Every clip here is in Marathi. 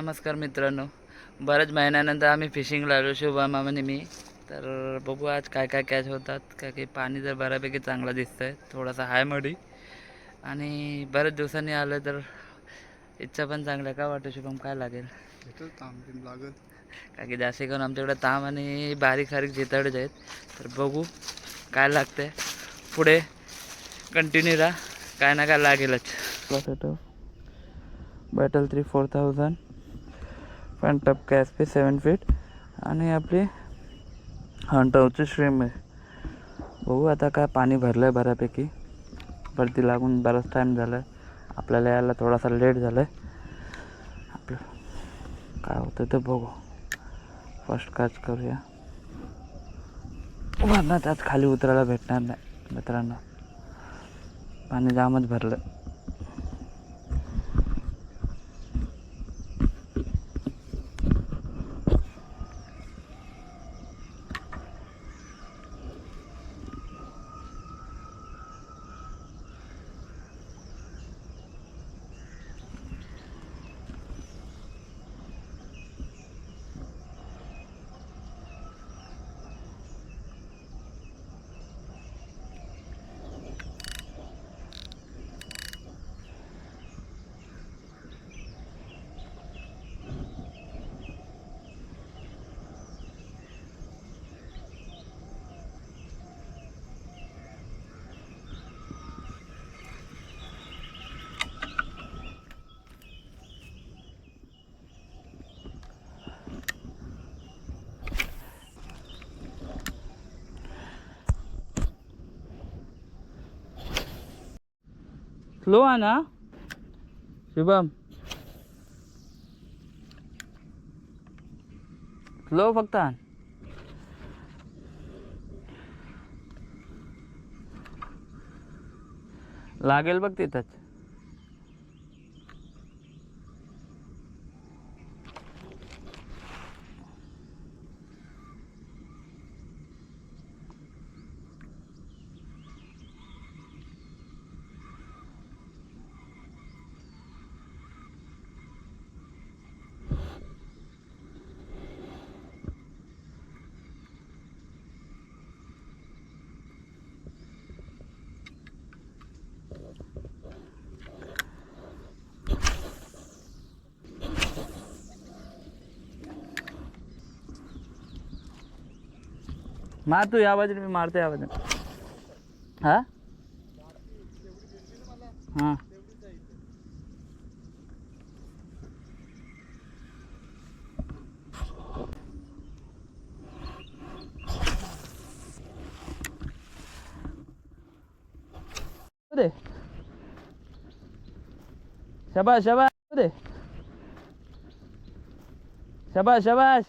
नमस्कार मित्रांनो. बऱ्याच महिन्यानंतर आम्ही फिशिंगला आलो शुभम आणि मी. तर बघू आज काय काय कॅच होतात. काय काही पाणी जर बऱ्यापैकी चांगला दिसतं आहे थोडासा हाय मडी आणि बऱ्याच दिवसांनी आलं तर इच्छा पण चांगल्या काय वाटतं शुभम काय लागेल? लागल. कारण की जास्त करून आमच्याकडे ताम आणि बारीक सारीक जिताडच आहेत. तर बघू काय लागतंय. पुढे कंटिन्यू राहा. काय ना काय लागेलच. Battle three four thousand front टप कॅसपे सेवन फीट आणि आपली हंटावची श्रीम आहे. बघू आता काय पाणी भरलं आहे बऱ्यापैकी. भरती लागून बराच टाईम झाला आहे आपल्याला यायला थोडासा लेट झाला आहे आपलं काय होतं ते बघू. फर्स्ट काच करूया. वरणात आज खाली उतरायला भेटणार नाही मित्रांनो. पाणी जामच भरलं स्लो ना शुभम. स्लो फक्त आण. लागेल बघ तिथंच. मार तू या बाजूने मी मारतो या बाजूने हा हां दे शाबाश शाबाश दे शाबाश शाबाश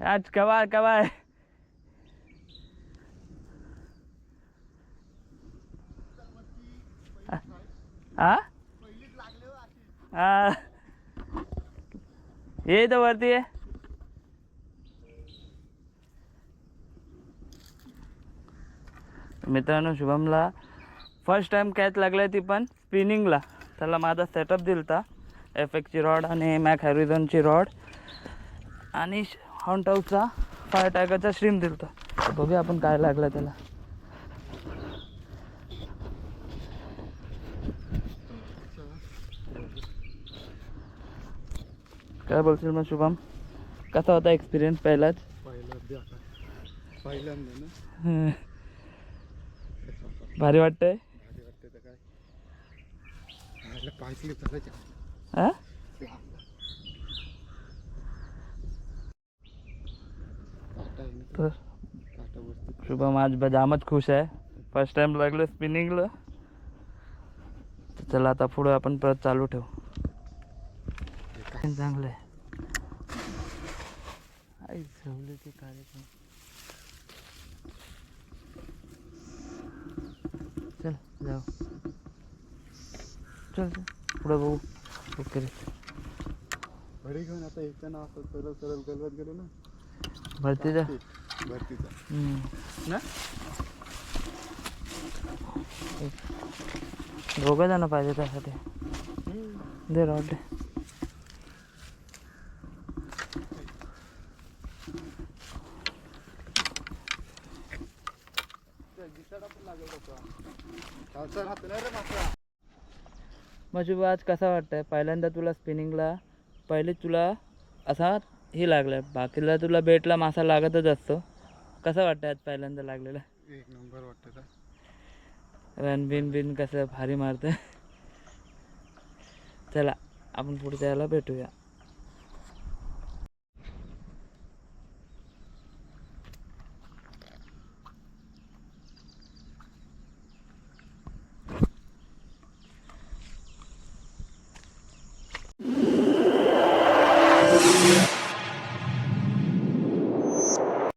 आज कवाय कवाय हा हा ये तर वरती आहे मित्रांनो शुभमला फर्स्ट टाइम कॅच लागलाय ती पण स्पिनिंगला त्याला माझा सेटअप दिलता. एफ एक्सची रॉड आणि मॅक हॅरिझनची रॉड आणि हॉन्ट हाऊसचा फायर टायगरचा स्ट्रीम दिलता. तर बघूया आपण काय लागलं त्याला. काय बोलशील मग शुभम? कसा होता एक्सपिरियन्स पहिलाच? पहिल्यांदा. भारी वाटतंय भारी वाटते तर काय मला पाय स्लिप झालं हा काटा आहे ना तर काटा वरती शुभम आज बजामच खुश आहे फर्स्ट टाइम लागलं स्पिनिंगला चला आता पुढे आपण परत चालू ठेवू. चांगलं आहे. आई झवले ते कार्यक्रम. चल जाऊ. चल चल. पुढे बघू. ओके बडी घेऊन आता एकटा ना असं सरळ सरळ गलवत गेलो ना भरतीचा भरतीचा. ना? दोघं जण पाहिजे त्यासाठी? दे राहू दे. आज कसा वाटतंय? पहिल्यांदा तुला स्पिनिंगला पहिले तुला असा हे लागलं बाकीला तुला बेटला मासा लागतच असतो. कसा वाटतंय आज पहिल्यांदा लागलेला? एक नंबर वाटतं रन बिन बिन कसं भारी मारतं चला आपण पुढच्या याला भेटूया.